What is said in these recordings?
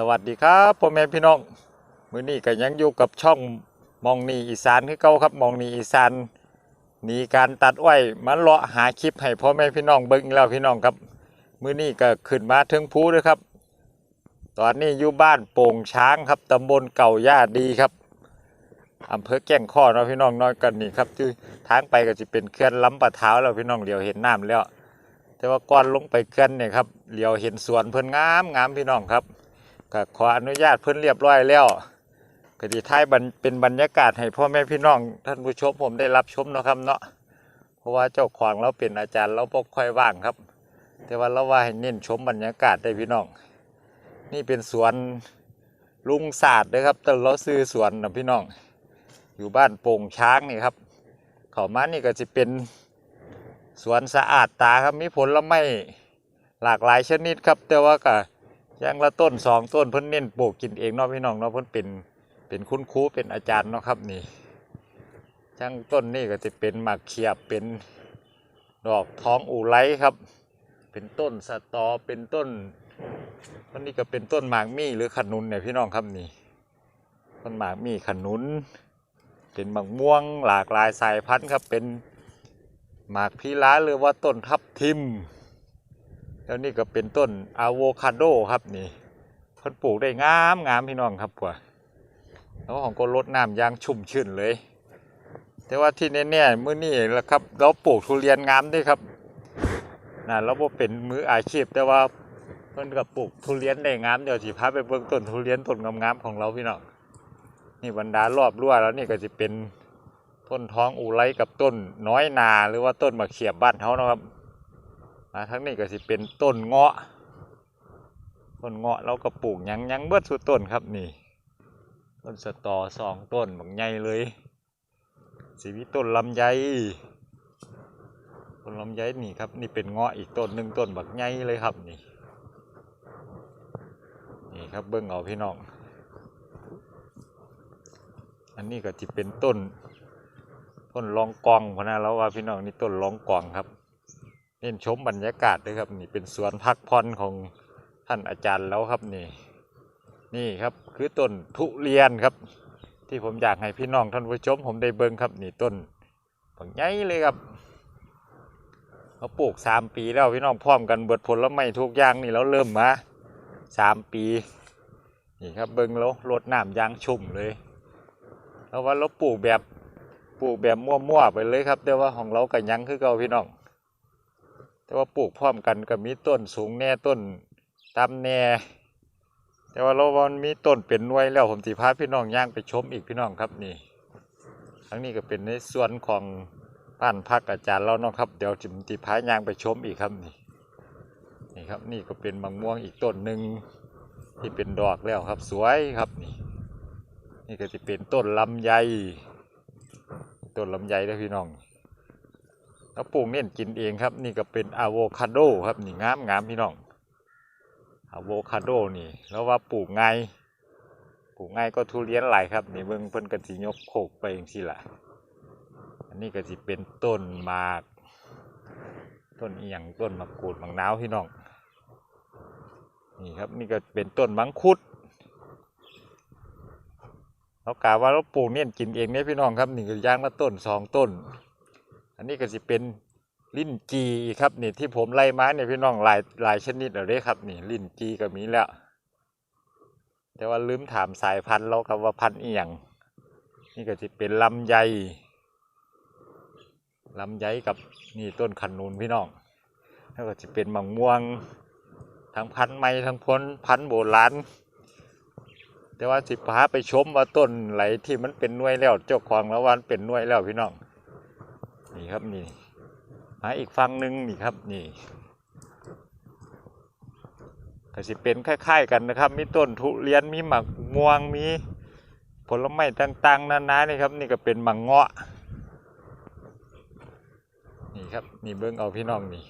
สวัสดีครับพ่อแม่พี่น้องมื้อนี้ก็ยังอยู่กับช่องมองนีอีสานคือเก่าครับมองนีอีสานหนีการตัดอ้อยมาเลาะหาคลิปให้พ่อแม่พี่น้องเบิ่งแล้วพี่น้องครับมื้อนี้ก็ขึ้นมาถึงภูด้วยครับ ตอนนี้อยู่บ้านโป่งช้างครับตำบลเก่าย่าดีครับอำเภอแก้งข้อเนาะพี่น้องน้อยกันนี่ครับที่ทางไปก็จะเป็นเขื่อนล้ำปะเท้าแล้วพี่น้องเดียวเห็นน้ำแล้ว แต่ว่าก่อนลงไปเขื่อนเนี่ยครับเลี้ยวเห็นสวนเพิ่นงามงามพี่น้องครับ ก็ขออนุญาตเพิ่นเรียบร้อยแล้วก็ที่ท้ายเป็นบรรยากาศให้พ่อแม่พี่น้องท่านผู้ชมผมได้รับชมนะครับเนาะเพราะว่าเจ้าของเราเป็นอาจารย์เราบ่ค่อยว่างครับ แต่ว่าเราว่าให้เน้นชมบรรยากาศได้พี่น้อง นี่เป็นสวนลุงศาสตร์นะครับแต่เราซื้อสวนนะพี่น้อง อยู่บ้านโป่งช้างนี่ครับเขามานี่ก็จะเป็นสวนสะอาดตาครับมีผลไม้หลากหลายชนิดครับ แต่ว่าก็ อย่างละต้นสองต้นเพิ่นเน้นปลูกกินเองเนาะพี่น้องเนาะเพิ่นเป็นเป็นคุณครูเป็นอาจารย์เนาะครับนี่จังต้นนี่ก็จะเป็นหมากเขียบเป็นดอกท้องอูไลครับ เป็นต้นสตอเป็นต้นต้นนี้ก็เป็นต้นหมากมี่หรือขนุนเนี่ยพี่น้องครับนี่ต้นหมากมี่ขนุน เป็นมะม่วงหลากหลายสายพันธุ์ครับเป็นหมากพิล้าหรือว่าต้นทับทิม แล้วนี่ก็เป็นต้นอะโวคาโดครับนี่เพิ่นปลูกได้งามงามพี่น้องครับกว่าแล้วของก็รดน้ำยางชุ่มชื่นเลย แต่ว่าที่แน่ๆมื้อนี้แหละครับ เราปลูกทุเรียนงามด้วยครับนะเราบ่เป็นมืออาชีพแต่ว่าเพิ่นก็ปลูกทุเรียนได้งามเดี๋ยวสิพาไปเบิ่งต้นทุเรียนต้นงามๆของเราพี่น้องนี่บรรดารอบรั้วแล้วนี่ก็จะเป็นต้นท้องอูไรกับต้นน้อยนาหรือว่าต้นมะเขียบบ้านเฮานะครับ อ่าทั้งนี้ก็สิเป็นต้นเงาะ ต้นเงาะเราก็ปลูกยังยังเบิดสุดต้นครับนี่ ต้นสตอสองต้นบางใหญ่เลยสีวิต้นลำไย ต้นลำไยนี่ครับนี่เป็นเงาะอีกต้นหนึ่งต้นบักใหญ่เลยครับนี่ นี่ครับเบิ้งเอาพี่น้อง อันนี้ก็จะเป็นต้น ต้นรองกองพนะเราว่าพี่น้องนี่ต้นรองกองครับ เน้นชมบรรยากาศด้วยครับนี่เป็นสวนพักผ่อนของท่านอาจารย์แล้วครับนี่ นี่ครับคือต้นทุเรียนครับ ที่ผมอยากให้พี่น้องท่านผู้ชม ผมได้เบิ่งครับนี่ต้นผักใหญ่เลยครับเขาปลูกสามปีแล้วพี่น้องพร้อมกันเบิดผลแล้วไม้ทุกอย่างนี่เราเริ่มมาสามปี นี่ครับเบิ่งแล้วรดน้ำยางชุ่มเลยแล้วว่าเราปลูกแบบปลูกแบบมั่วๆไปเลยครับแต่ว่าของเราก็ยังคือเก่าพี่น้อง แต่ว่าปลูกพร้อมกันก็มีต้นสูงแน่ต้นตำแน่ แต่ว่าเราวันมีต้นเป็นน่วยแล้วผมสิพาพี่น้องย่างไปชมอีกพี่น้องครับนี่ทั้งนี้ก็เป็นในส่วนของบ้านพักอาจารย์เราเนาะครับ เดี๋ยวจิมติพาย่างไปชมอีกครับนี่นี่ครับนี่ก็เป็นมะม่วงอีกต้นหนึ่งที่เป็นดอกแล้วครับสวยครับนี่ นี่ก็จะเป็นต้นลำไยต้นลำไยเด้อพี่น้อง แล้วปลูกเน้นกินเองครับ นี่ก็เป็นอะโวคาโดครับนี่งามงามพี่น้องอะโวคาโดนี่แล้วว่าปลูกไงายปลูกไงายก็ทุเรียนหลายครับนี่เบิ่งเพิ่นก็สิยกโคกไปจังซี่ล่ะอันนี้ก็สิเป็นต้นมากต้นเอียงต้นมะกรูดมะนาวพี่น้องนี่ครับนี่ก็เป็นต้นมังคุดเรากล่าวว่าเราปลูกเน้นกินเองเนี่ยพี่น้องครับนี่ก็ย่างละต้นสองต้น อันนี้ก็จะเป็นลิ้นจีครับนี่ที่ผมไล่มาเนี่ยพี่น้องหลายหลายชนิดเอาเด้ครับนี่ลิ้นจีก็มีแล้ว แต่ว่าลืมถามสายพันธุ์เราครับว่าพันธุ์อีหยังนี่ก็จะเป็นลำไยลำไยกับนี่ต้นขนุนพี่น้องแล้วก็จะเป็นมะม่วงทั้งพันธุ์ใหม่ทั้งพ้นพันธุ์โบราณแต่ว่าสิพาไปชมว่าต้นไหลที่มันเป็นน่วยแล้วเจ้าของแล้ววันเป็นน่วยแล้วพี่น้อง นี่ครับนี่มาอีกฝั่งหนึ่งนี่ครับนี่ก็สิเป็นคล้ายๆกันนะครับ มีต้นทุเรียนมีหมากม่วงมีผลไม้ต่างๆนานานี่ครับ นี่ก็เป็นหมังเงาะนี่ครับนี่เบิ้งเอาพี่น้องนี่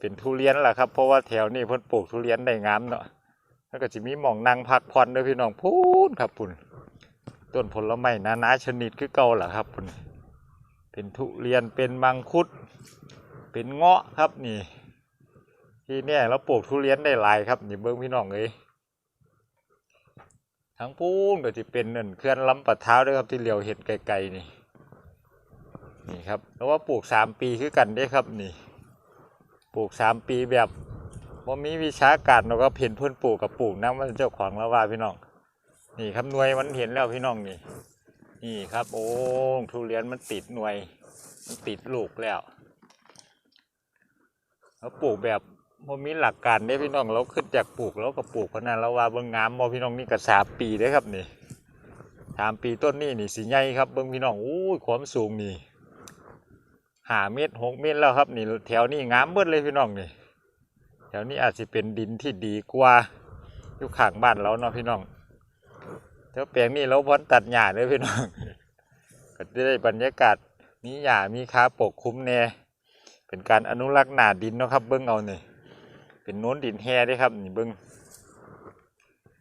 เป็นทุเรียนแหละครับ เพราะว่าแถวนี้เพิ่นปลูกทุเรียนได้งามเนาะแล้วก็จะมีหมองนั่งพักผ่อนด้วยพี่น้องพูนครับพุ่นต้นผลไม้นานาชนิดคือเก่าแหละครับพุ่น เป็นทุเรียนเป็นมังคุด เป็นเงาะครับนี่ ที่เนี่ยเราปลูกทุเรียนได้หลายครับนี่เบิ้งพี่น้องเอ้ยทั้งพูนก็จะเป็นเนั่นเคลื่อนลำปะเท้าด้วยครับที่เหลียวเห็นไกลๆนี่นี่ครับแล้วว่าปลูกสามปีคือกันได้ครับนี่ ปลูกสามปีแบบว่ามีวิชาการเราก็เห็นเพื่อนปลูกกับปลูกน้ำมันเจ้าของแล้วว่าพี่น้อง นี่ครับหน่วยมันเห็นแล้วพี่น้องนี่ นี่ครับ โอ้ทุเรียนมันติดหน่วย มันติดลูกแล้วแล้วปลูกแบบว่ามีหลักการได้พี่น้องเราขึ้นจากปลูกแล้วก็ปลูกเพราะนั้นเราว่าเบิ่งงามบ่พี่น้องนี่ก็สาปีได้ครับนี่สามปีต้นนี่นี่สีใหญ่ครับเบิ่งพี่น้องอู้ความสูงนี่หาเมตรหกเมตรแล้วครับนี่แถวนี้งามเบิดเลยพี่น้องนี่แถวนี้อาจจะเป็นดินที่ดีกว่าอยู่ข้างบ้านเราเนาะพี่น้อง แถวแปลงนี้เราพ้นตัดหญ้าเลยพี่น้องก็จะได้บรรยากาศมีหญ้ามีคาปกคลุมแน่เป็นการอนุรักษ์หนาดินเนาะครับ เบิ้งเอานี่เป็นโน้นดินแห่เด้ครับนี่เบิ้ง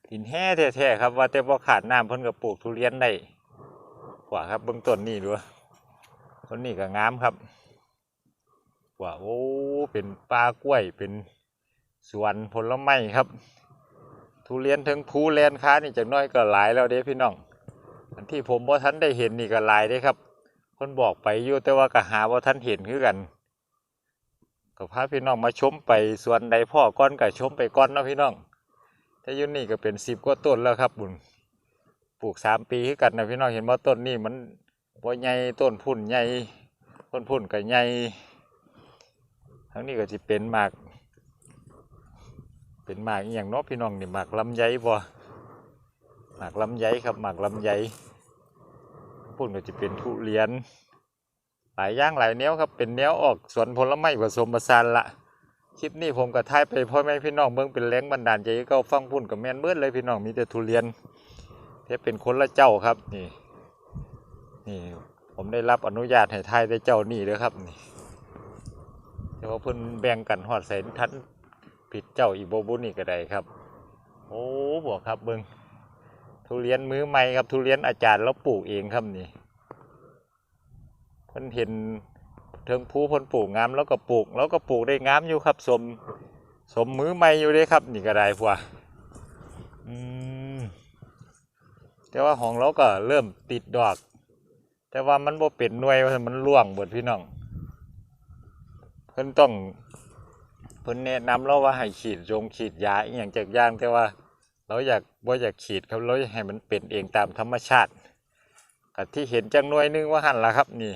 ดินแห่แท้ๆครับ ว่าแต่พอขาดน้ำเพิ่นก็ปลูกทุเรียนได้กว่าครับเบิ้งต้นนี่ดูต้นนี้ก็งามครับกว่าโอ้เป็นป่ากล้วยเป็นสวนผลไม้ครับ ทุเรียนถึงภูแลนค้านี่จากน้อยก็หลายแล้วเด้พี่น้องอันที่ผมว่าท่านได้เห็นนี่ก็หลายได้ครับ คนบอกไปอยู่แต่ว่าก็หาว่าท่านเห็นคือกันก็พาพี่น้องมาชมไปส่วนใดพ่อก้อนก็ชมไปก้อนเนาะพี่น้องแต่ยุ่นนี่ก็เป็นสิบกว่าต้นแล้วครับบุญปลูกสามปีคือกันนะพี่น้องเห็นว่าต้นนี่มันว่าใหญ่ต้นพุ่นใหญ่ต้นพุ่นก็ใหญ่ทั้งนี้ก็จะเป็นหมาก เป็นหมากอย่างเนาะพี่น้องนี่หมากลำไยบ่หมากลำไยครับหมากลำไยพุ่นก็จะเป็นทุเรียน หลายย่างหลายแนวครับเป็นแนวออกสวนผลไม้ผสมผสานละคลิปนี้ผมก็ถ่ายไปพ่อแม่พี่น้องเบิ่งเป็นแรงบันดาลใจให้เขาฟังพุ่นกับแม่นเบิดเลยพี่น้องมีแต่ทุเรียนแค่เป็นคนละเจ้าครับนี่นี่ผมได้รับอนุญาตให้ถ่ายแต่เจ้านี่เลยครับนี่แต่ว่าเพิ่นแบ่งกันหอดใส่ทัน ผิดเจ้าอีโบบุนี่ก็ได้ครับ โอ้บวกครับเบิงทุเรียนมื้อใหม่ครับทุเรียนอาจารย์เราปลูกเองครับนี่เพิ่นเห็นเทิงภูเพิ่นปลูกงามแล้วก็ปลูก แล้วก็ปลูกได้งามอยู่ครับ สมสมมื้อใหม่อยู่เด้ครับ นี่ก็ได้พวกอืมแต่ว่าของเราก็เริ่มติดดอก แต่ว่ามันบ่เป็นหน่วยว่ามันร่วงเบิดพี่น้องเพิ่นต้อง พิ่นแนะนำเราว่าให้ฉีดยงฉีดยาอีหยังจากอย่างแต่ว่า เราอยากบ่อยากขีดครับเราอยากให้มันเป็นเองตามธรรมชาติกับที่เห็นจังหน่วยหนึงว่าหันละครับนี่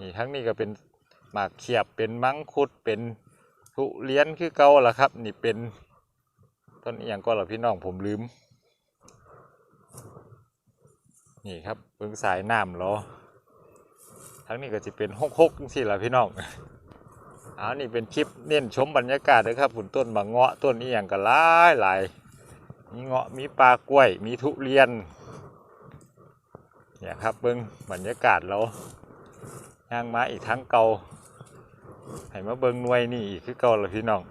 นี่ทั้งนี้ก็เป็นหมากเขียบเป็นมังคุดเป็นทุเรียนคือเก่าละครับ นี่เป็นต้นอหย่างก็ละพี่น้องผมลืม นี่ครับเบิ่งสายน้ำเหรอทั้งนี้ก็จะเป็นหกหกสิละพี่น้อง เอานี่เป็นคลิปเน้นชมบรรยากาศนะครับผุนต้นบางเงาะต้นนี้อย่างก็หลายหลายมีเงาะมีปลากล้วย มีทุเรียนเนี่ยครับเบิ้งบรรยากาศเราย่างมาอีกทั้งเก่าให้มาเบิ้งหน่วยนี่อีกคือเก่าละพี่น้อง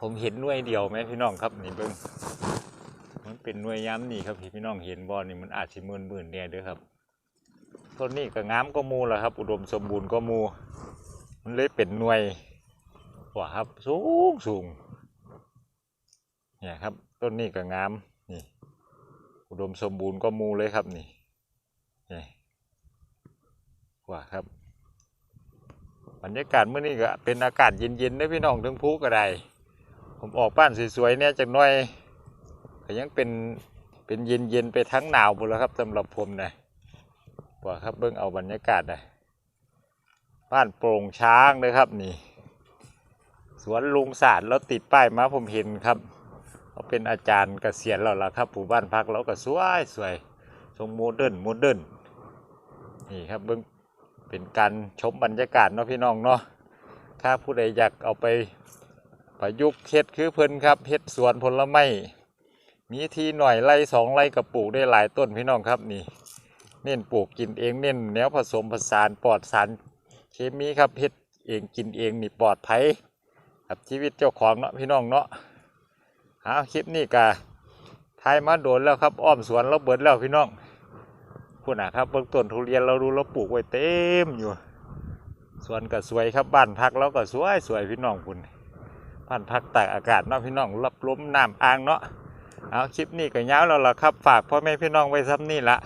ผมเห็นหน่วยเดียวไหมพี่น้องครับนี่เบิ้งมันเป็นหน่วยย้ำนี่ครับพี่พี่น้องเห็นบอลนี่มันอาจจะมื่นมื่นเนี่ยเด้อครับ ต้นนี้ก็งามก็มูแหละครับ อุดมสมบูรณ์ก็มู มันเลยเป็นหน่วยว่าครับสูงสูงเนี่ยครับต้นนี้ก็งามนี่ อุดมสมบูรณ์ก็มูเลยครับนี่นี่กว่าครับบรรยากาศเมื่อนี้ก็เป็นอากาศเย็นๆนะพี่น้องถึงภูก็ได้ผมออกบ้านสวยๆเนี่ยจากน้อยก็ยังเป็นเป็นเย็นๆไปทั้งหนาวหมดแล้วครับสำหรับผมนะ กว่าครับเบิ่งเอาบรรยากาศนะบ้านโปร่งช้างเลยครับนี่ สวนลุงศาสารแล้วติดป้ายมาผมเห็นครับเขาเป็นอาจารย์เกษียณแล้วล่ะครับปู่บ้านพักเราก็สวยสวยทรงโมเดิร์นโมเดิร์นนี่ครับเบิ่งเป็นการชมบรรยากาศเนาะพี่น้องเนาะถ้าผู้ใดอยากเอาไปประยุกต์เฮ็ดคือเพิ่นครับเฮ็ดสวนผลไม้มีทีหน่อยไร่สองไร่กับปลูกได้หลายต้นพี่น้องครับนี่ เน้นปลูกกินเองเน้นแนวผสมผสานปลอดสารเคมีครับเฮ็ดเองกินเองนี่ปลอดภัยกับชีวิตเจ้าของเนาะพี่น้องเนาะหาคลิปนี้กะทายมาโดนแล้วครับอ้อมสวนเราเบิดแล้วพี่น้องคุณอะครับเบื้องต้นทุเรียนเราดูเราปลูกไว้เต็มอยู่สวนก็สวยครับบ้านพักเราก็สวยสวยพี่น้องคุณบ้านพักตากอากาศเนาะพี่น้องรับลมน้ำอ่างเนาะเอาคลิปนี้ก็ยาวแล้วล่ะครับ ฝากพ่อแม่พี่น้องไว้ซ้ำนี่ละ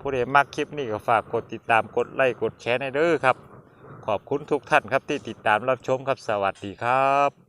ผู้ใดมักคลิปนี้ก็ฝากกดติดตามกดไลค์กดแชร์ในเด้อครับ ขอบคุณทุกท่านครับที่ติดตามรับชมครับสวัสดีครับ